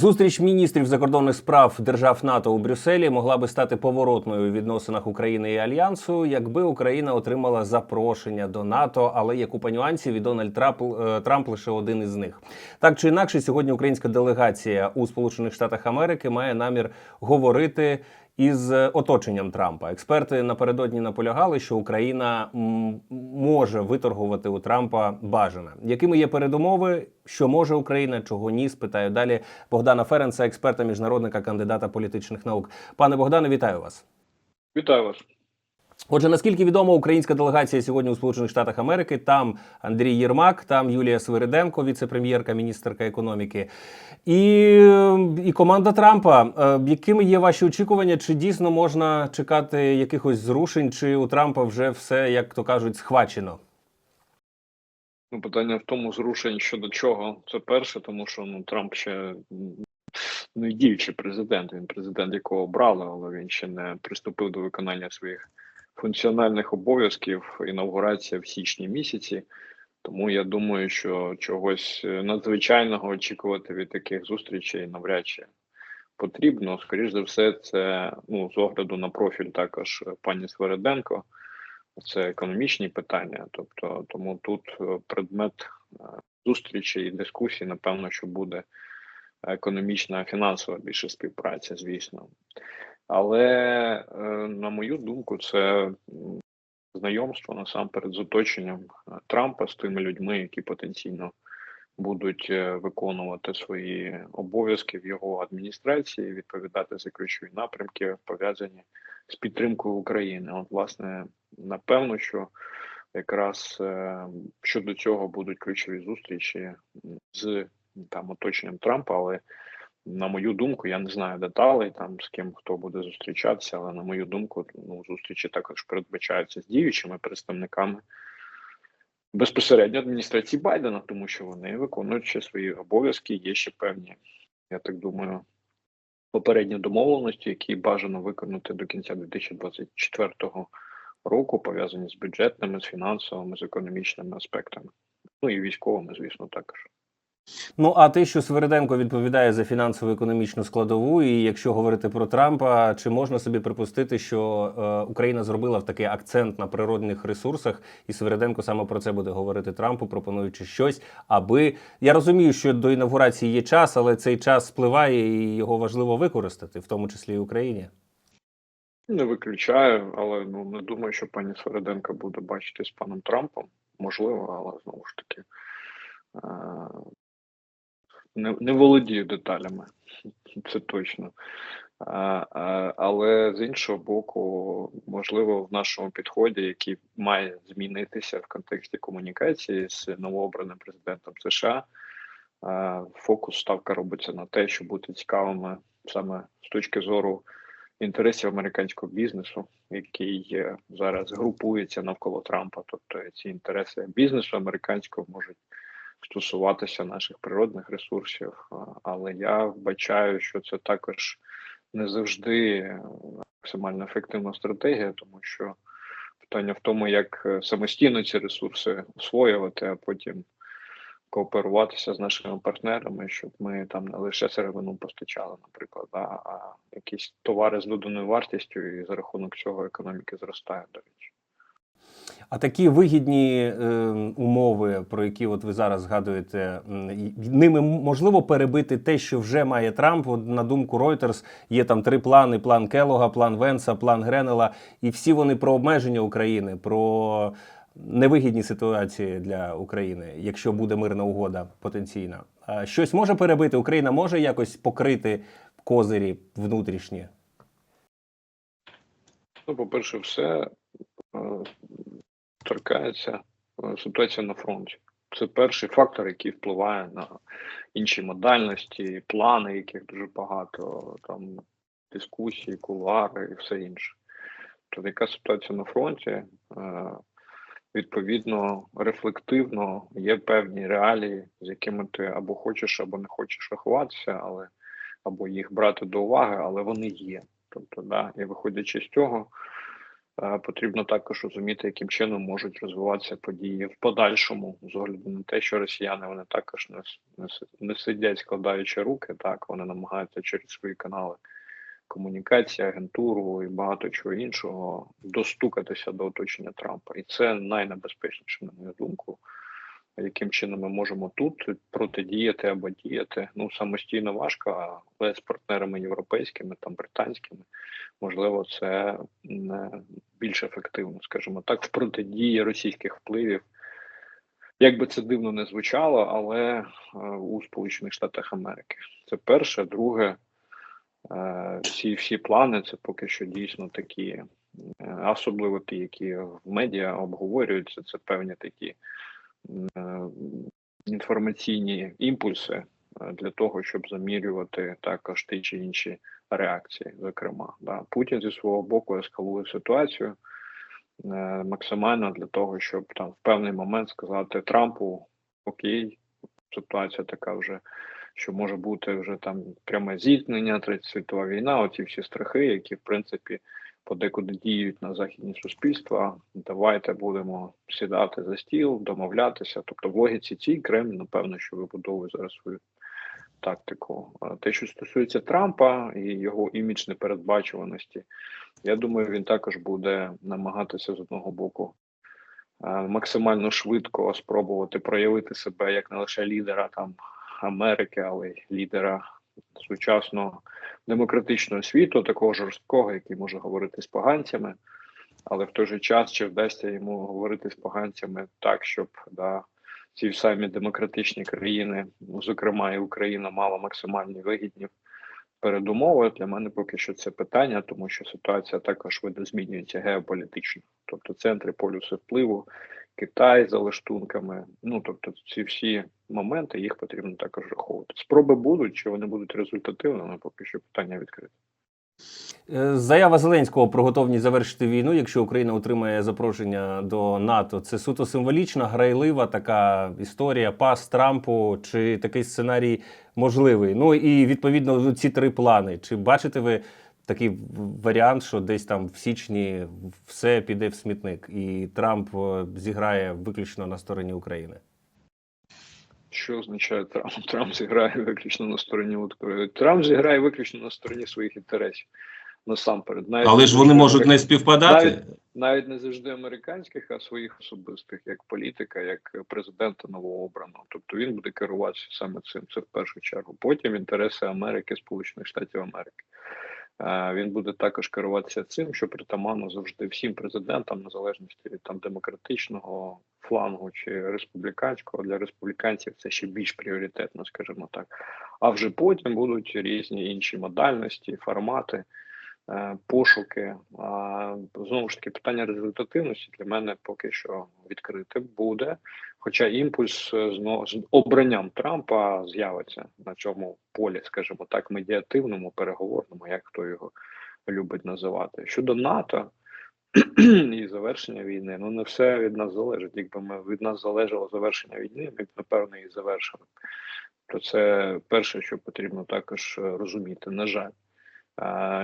Зустріч міністрів закордонних справ держав НАТО у Брюсселі могла би стати поворотною у відносинах України і альянсу, якби Україна отримала запрошення до НАТО, але є купа нюансів, і Дональд Трамп, е, Трамп лише один із них. Так чи інакше, сьогодні українська делегація у Сполучених Штатах Америки має намір говорити. Із е, оточенням Трампа експерти напередодні наполягали, що Україна може виторгувати у Трампа бажане. Якими є передумови? Що може Україна, чого ні? Спитаю далі Богдана Ференца, експерта, міжнародника, кандидата політичних наук. Пане Богдане, вітаю вас. Вітаю вас. Отже, наскільки відомо, українська делегація сьогодні у Сполучених Штатах Америки. Там Андрій Єрмак, там Юлія Свириденко, віце-прем'єрка, міністерка економіки, і, і команда Трампа. Е, Якими є ваші очікування? Чи дійсно можна чекати якихось зрушень, чи у Трампа вже все, як то кажуть, схвачено? Ну, питання в тому, зрушень щодо чого. Це перше, тому що ну Трамп ще м, не діючий президент. Він президент, якого обрали, але він ще не приступив до виконання своїх функціональних обов'язків. Інаугурація в січні місяці. Тому я думаю, що чогось е, надзвичайного очікувати від таких зустрічей навряд чи потрібно. Скоріш за все, це ну з огляду на профіль також пані Свериденко. Це економічні питання, тобто тому тут е, предмет е, зустрічі і дискусії, напевно, що буде економічна фінансова більше співпраця, звісно. Але, е, на мою думку, це знайомство насамперед з оточенням е, Трампа з тими людьми, які потенційно будуть е, виконувати свої обов'язки в його адміністрації, відповідати за ключові напрямки, пов'язані з підтримкою України. От, власне, напевно, що якраз щодо цього будуть ключові зустрічі з там оточенням Трампа, але на мою думку, я не знаю деталей там з ким хто буде зустрічатися, але на мою думку, ну зустрічі також передбачаються з діючими представниками безпосередньо адміністрації Байдена, тому що вони виконують ще свої обов'язки. Є ще певні, я так думаю, попередні домовленості, які бажано виконати до кінця 2024 року, пов'язані з бюджетними, з фінансовими, з економічними аспектами. Ну і військовими, звісно, також. Ну а те, що Свириденко відповідає за фінансово-економічну складову, і якщо говорити про Трампа, чи можна собі припустити, що е, Україна зробила такий акцент на природних ресурсах, і Свириденко саме про це буде говорити Трампу, пропонуючи щось, аби я розумію, що до інавгурації є час, але цей час спливає, і його важливо використати, в тому числі і Україні. Не виключаю, але ну не думаю, що пані Свериденко буде бачити з паном Трампом. Можливо, але знову ж таки е, не, не володію деталями, це точно. А, а, але з іншого боку, можливо, в нашому підході, який має змінитися в контексті комунікації з новообраним президентом США, а, фокус ставка робиться на те, щоб бути цікавими саме з точки зору інтересів американського бізнесу, який е, зараз групується навколо Трампа. Тобто ці інтереси бізнесу американського можуть стосуватися наших природних ресурсів, але я вбачаю, що це також не завжди максимально ефективна стратегія, тому що питання в тому, як е, самостійно ці ресурси освоювати, а потім кооперуватися з нашими партнерами, щоб ми там не лише сировину постачали, наприклад, а якісь товари з доданою вартістю, і за рахунок цього економіки зростає, до речі. А такі вигідні е, умови, про які от ви зараз згадуєте, ними можливо перебити те, що вже має Трамп. От, на думку Reuters, є там три плани: план Келога, план Венса, план Гренела, і всі вони про обмеження України, про невигідні ситуації для України, якщо буде мирна угода потенційна. А щось може перебити? Україна може якось покрити козирі внутрішні? Ну, по-перше, все е, торкається е, ситуація на фронті. Це перший фактор, який впливає на інші модальності, плани, яких дуже багато, там дискусії, кулуари і все інше. Тобто, яка ситуація на фронті? Е, Відповідно, рефлективно є певні реалії, з якими ти або хочеш, або не хочеш рахуватися, але або їх брати до уваги, але вони є. Тобто, да, і виходячи з цього, Потрібно також розуміти, яким чином можуть розвиватися події в подальшому, з огляду на те, що росіяни вони також не, не, не сидять, складаючи руки. Так вони намагаються через свої канали комунікації, агентуру і багато чого іншого достукатися до оточення Трампа, і це найнебезпечніше, на мою думку. Яким чином ми можемо тут протидіяти або діяти? Ну самостійно важко, але з партнерами європейськими, там британськими, можливо, це більш ефективно, скажімо так, в протидії російських впливів. Як би це дивно не звучало, але е, у Сполучених Штатах Америки це перше, друге, е, всі всі плани це поки що дійсно такі, е, особливо ті, які в медіа обговорюються, це певні такі інформаційні імпульси е, для того, щоб замірювати також ті чи інші реакції. Зокрема, да. Путін зі свого боку ескалує ситуацію е, максимально для того, щоб там в певний момент сказати Трампу: Окей, ситуація така вже. Що може бути вже там пряме зіткнення, третя світова війна, оці всі страхи, які в принципі подекуди діють на західні суспільства. Давайте будемо сідати за стіл, домовлятися. Тобто, в логіці цій Кремль, напевно, що вибудовує зараз свою тактику. Те, що стосується Трампа і його імідж непередбачуваності, я думаю, він також буде намагатися з одного боку. е, Максимально швидко спробувати проявити себе як не лише лідера там Америки, але й лідера сучасного демократичного світу, такого жорсткого, який може говорити з поганцями, але в той же час чи вдасться йому говорити з поганцями так, щоб да, ці самі демократичні країни, зокрема і Україна, мала максимальні вигідні передумови. Для мене поки що це питання, тому що ситуація також видозмінюється геополітично, тобто центри полюсу впливу. Китай за лаштунками, ну тобто ці всі моменти їх потрібно також враховувати. Спроби будуть, чи вони будуть результативними, поки що питання відкрите. Е, Заява Зеленського про готовність завершити війну, якщо Україна отримає запрошення до НАТО. Це суто символічна, грайлива така історія, пас Трампу, чи такий сценарій можливий. Ну і відповідно ці три плани. Чи бачите ви такий варіант, що десь там в січні все піде в смітник, і Трамп е, зіграє виключно на стороні України? Що означає Трамп? Трамп зіграє виключно на стороні України. Трамп зіграє виключно на стороні своїх інтересів. Насамперед, навіть Але ж вони можуть не співпадати. навіть- навіть не завжди американських, а своїх особистих, як політика, як президента новообраного. Тобто він буде керуватися саме цим. Це в першу чергу. Потім інтереси Америки, Сполучених Штатів Америки. Він буде також керуватися цим, що притаманно завжди всім президентам, незалежності від там демократичного флангу чи республіканського. Для республіканців це ще більш пріоритетно, скажімо так. А вже потім будуть різні інші модальності, формати е, пошуки. А, Знову ж таки, питання результативності для мене поки що відкрите буде. Хоча імпульс знову з обранням Трампа з'явиться на цьому полі, скажімо так, медіативному, переговорному, як хто його любить називати. Щодо НАТО і завершення війни, ну не все від нас залежить. Якби ми від нас залежало завершення війни, ми б напевно її завершили. То це перше, що потрібно також е, розуміти. На жаль.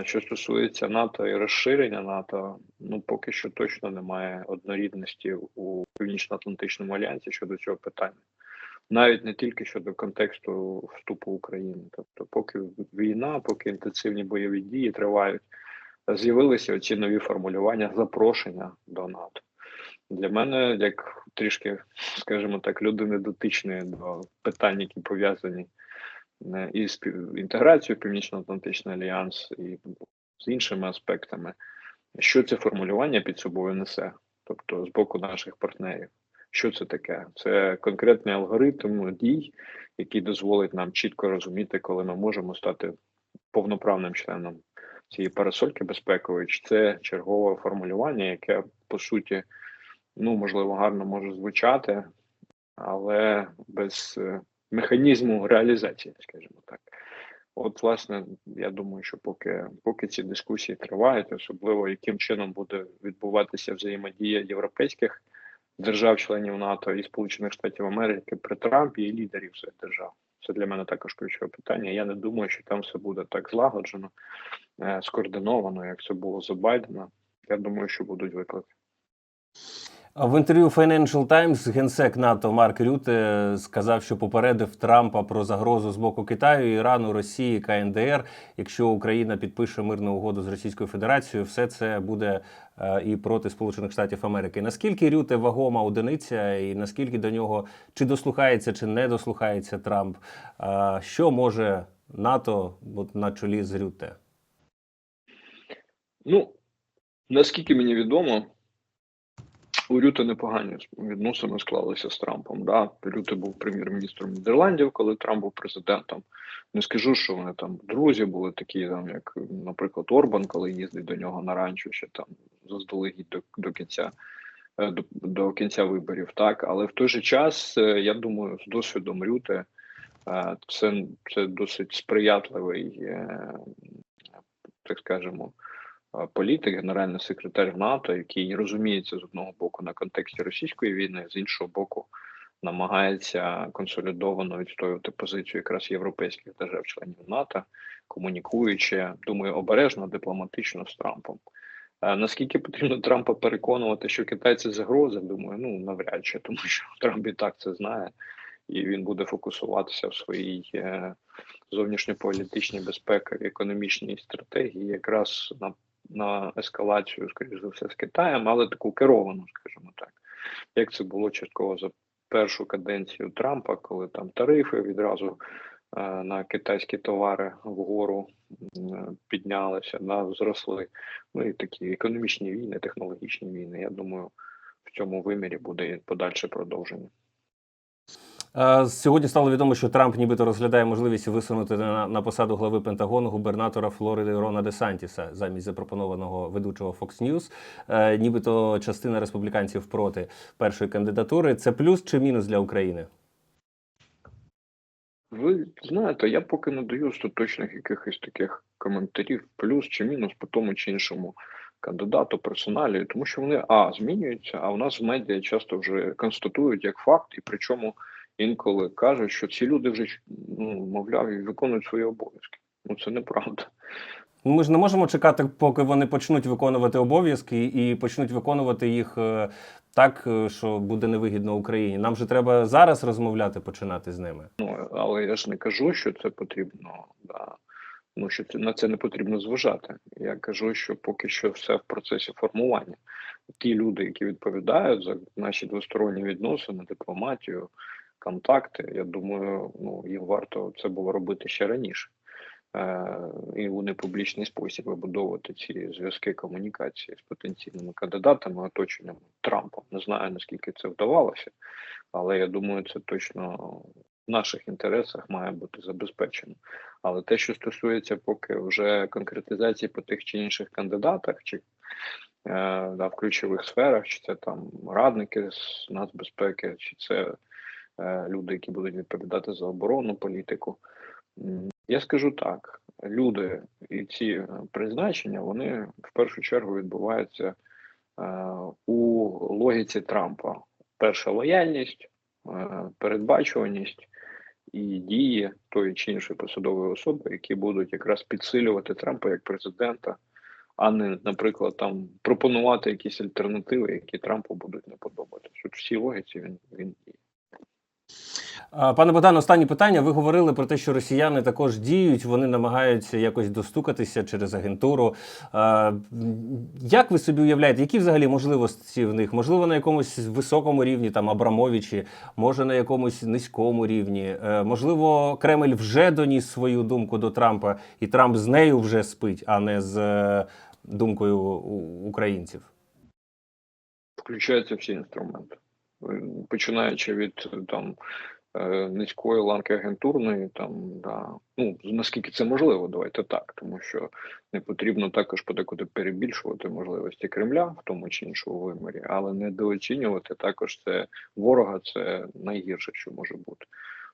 Що стосується НАТО і розширення НАТО, ну поки що точно немає однорідності у Північно-Атлантичному альянсі щодо цього питання, навіть не тільки щодо контексту вступу України. Тобто, поки війна, поки інтенсивні бойові дії тривають, з'явилися ці нові формулювання запрошення до НАТО. Для мене, як трішки, скажімо так, людини дотичної до питань, які пов'язані із спів- Північно-Атлантичний альянс і з іншими аспектами, що це формулювання під собою несе, тобто з боку наших партнерів. Що це таке? Це конкретний алгоритм дій, який дозволить нам чітко розуміти, коли ми можемо стати повноправним членом цієї парасольки безпекової, чи це чергове формулювання, яке по суті, ну можливо, гарно може звучати, але без е, механізму реалізації, скажімо так. От, власне, я думаю, що поки, поки ці дискусії тривають, особливо яким чином буде відбуватися взаємодія європейських держав-членів НАТО і Сполучених Штатів Америки при Трампі і лідерів цих держав. Це для мене також ключове питання. Я не думаю, що там все буде так злагоджено, е, скоординовано, як це було за Байдена. я думаю, що будуть виклики. В інтерв'ю Financial Times генсек НАТО Марк Рюте сказав, що попередив Трампа про загрозу з боку Китаю, Ірану, Росії, КНДР. Якщо Україна підпише мирну угоду з Російською Федерацією, все це буде е, і проти Сполучених Штатів Америки. Наскільки Рюте вагома одиниця, і наскільки до нього чи дослухається, чи не дослухається Трамп? Що може НАТО от, на чолі з Рюте? Ну, наскільки мені відомо, у Рюте непогані відносини склалися з Трампом. Да? Рюте був прем'єр-міністром Нідерландів, коли Трамп був президентом. Не скажу, що вони там друзі були такі, там, як, наприклад, Орбан, коли їздить до нього на ранчо, ще там заздалегідь до, до кінця. е, До, до кінця виборів, так але в той же час, е, я думаю, з досвідом Рюте це, це досить сприятливий, е, так скажемо, політик, генеральний секретар НАТО, який розуміється з одного боку на контексті російської війни, з іншого боку, намагається консолідовано відстоювати позицію якраз європейських держав-членів НАТО, комунікуючи, думаю, обережно, дипломатично з Трампом. Наскільки потрібно Трампа переконувати, що Китай це загроза, думаю, ну навряд чи, тому що Трамп і так це знає, і він буде фокусуватися в своїй е, зовнішньополітичній безпековій економічній стратегії, якраз на, на ескалацію, скоріш за все, з Китаєм, але таку керовану, скажімо так, як це було частково за першу каденцію Трампа, коли там тарифи відразу е, на китайські товари вгору м, піднялися, да, зросли. Ну і такі економічні війни, технологічні війни. Я думаю, в цьому вимірі буде подальше продовження. Е, Сьогодні стало відомо, що Трамп нібито розглядає можливість висунути на, на посаду глави Пентагону губернатора Флориди Рона Де Сантіса замість запропонованого ведучого Fox News. Е, Нібито частина республіканців проти першої кандидатури. Це плюс чи мінус для України? Ви знаєте, я поки не даю остаточних якихось таких коментарів, плюс чи мінус по тому чи іншому кандидату, персоналі, тому що вони а змінюються, а у нас в медіа часто вже констатують як факт, і причому інколи кажуть, що ці люди вже ну, мовляв і виконують свої обов'язки. Ну це неправда. Ну, Ми ж не можемо чекати, поки вони почнуть виконувати обов'язки і почнуть виконувати їх е, так, е, що буде невигідно Україні. Нам же треба зараз розмовляти, починати з ними. Ну але я ж не кажу, що це потрібно. Да. Ну що це на це не потрібно зважати. Я кажу, що поки що все в процесі формування. Ті люди, які відповідають за наші двосторонні відносини, дипломатію, контакти, я думаю, ну їм варто це було робити ще раніше. Е, і у непублічний спосіб вибудовувати ці зв'язки комунікації з потенційними кандидатами, оточенням Трампа. Не знаю наскільки це вдавалося, але я думаю, це точно в наших інтересах має бути забезпечено. Але те, що стосується поки вже конкретизації по тих чи інших кандидатах, чи е, в ключових сферах, чи це там радники з нацбезпеки, чи це люди, які будуть відповідати за оборонну політику. Я скажу так: люди і ці е, призначення вони в першу чергу відбуваються е, у логіці Трампа. Перша лояльність, е, передбачуваність і дії тої чи іншої посадової особи, які будуть якраз підсилювати Трампа як президента, а не, наприклад, там пропонувати якісь альтернативи, які Трампу будуть не подобатися. От в цій логіці він він діє. Пане Богдан, останнє питання. Ви говорили про те, що росіяни також діють, вони намагаються якось достукатися через агентуру. Як ви собі уявляєте, які взагалі можливості в них? Можливо, на якомусь високому рівні, там Абрамовичі, може на якомусь низькому рівні? Е, Можливо, Кремль вже доніс свою думку до Трампа, і Трамп з нею вже спить, а не з е, думкою українців. включаються всі інструменти, починаючи від е, там е, низької ланки агентурної, там да ну наскільки це можливо, давайте так, тому що не потрібно також подекуди перебільшувати можливості Кремля в тому чи іншому вимірі, але недооцінювати також це ворога, це найгірше, що може бути.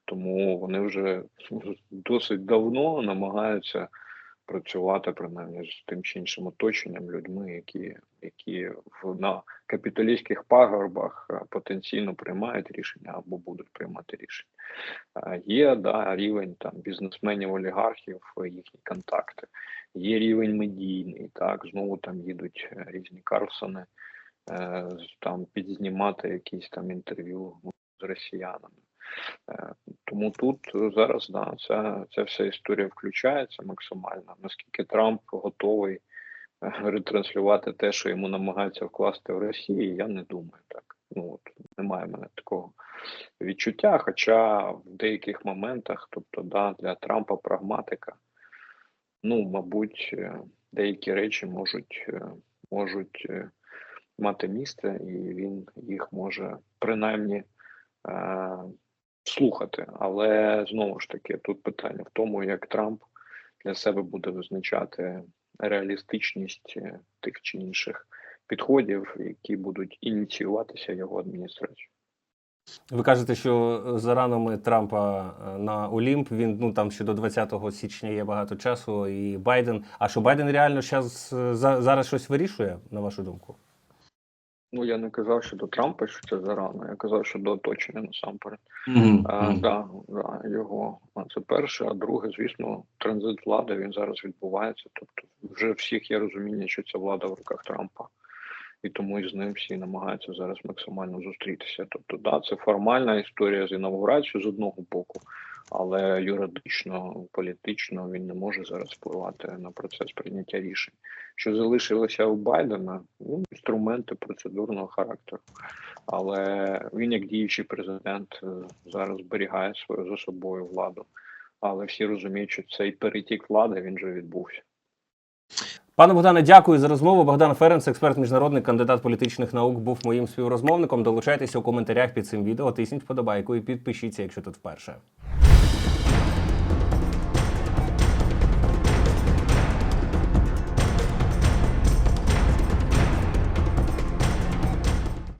Тому вони вже досить давно намагаються працювати принаймні з тим чи іншим оточенням, людьми, які які в на капіталістських пагорбах е, потенційно приймають рішення або будуть приймати рішення. Е, Є да, рівень там бізнесменів, олігархів, е, їхні контакти. Є рівень медійний, так знову там їдуть різні Карлсони, там підзнімати якісь там інтерв'ю з росіянами. Е, Тому тут е, зараз да, ця, ця вся історія включається максимально. Наскільки Трамп готовий е, ретранслювати те, що йому намагаються вкласти в Росії, я не думаю так. Ну от немає в мене такого відчуття. Хоча в деяких моментах, тобто, да, для Трампа прагматика, ну, мабуть, деякі речі можуть, можуть мати місце, і він їх може принаймні слухати. Але знову ж таки, тут питання в тому, як Трамп для себе буде визначати реалістичність е, тих чи інших підходів, які будуть ініціюватися його адміністрацією. Ви кажете, що за ранами Трампа е, на Олімп він ну там ще до 20 січня є багато часу, і Байден. А що Байден реально е, за, зараз щось вирішує, на вашу думку? Ну я не казав, що до Трампа, що це зарано. Я казав, що до оточення насамперед. Мгм, А, да, да, його а це перше. А друге, звісно, транзит влади він зараз відбувається. Тобто, вже всіх є розуміння, що ця влада в руках Трампа, і тому і з ним всі намагаються зараз максимально зустрітися. Тобто, да, це формальна історія з інавгурацією з одного боку, але юридично, політично він не може зараз впливати на процес прийняття рішень. Що залишилося у Байдена, ну, інструменти процедурного характеру. Але він, як діючий президент, е, зараз зберігає свою за собою владу. Але всі розуміють, що цей перетік влади він вже відбувся. Пане Богдане, дякую за розмову. Богдан Ференц, експерт міжнародний кандидат політичних наук, був моїм співрозмовником. Долучайтеся у коментарях під цим відео, тисніть вподобайку і підпишіться, якщо тут вперше.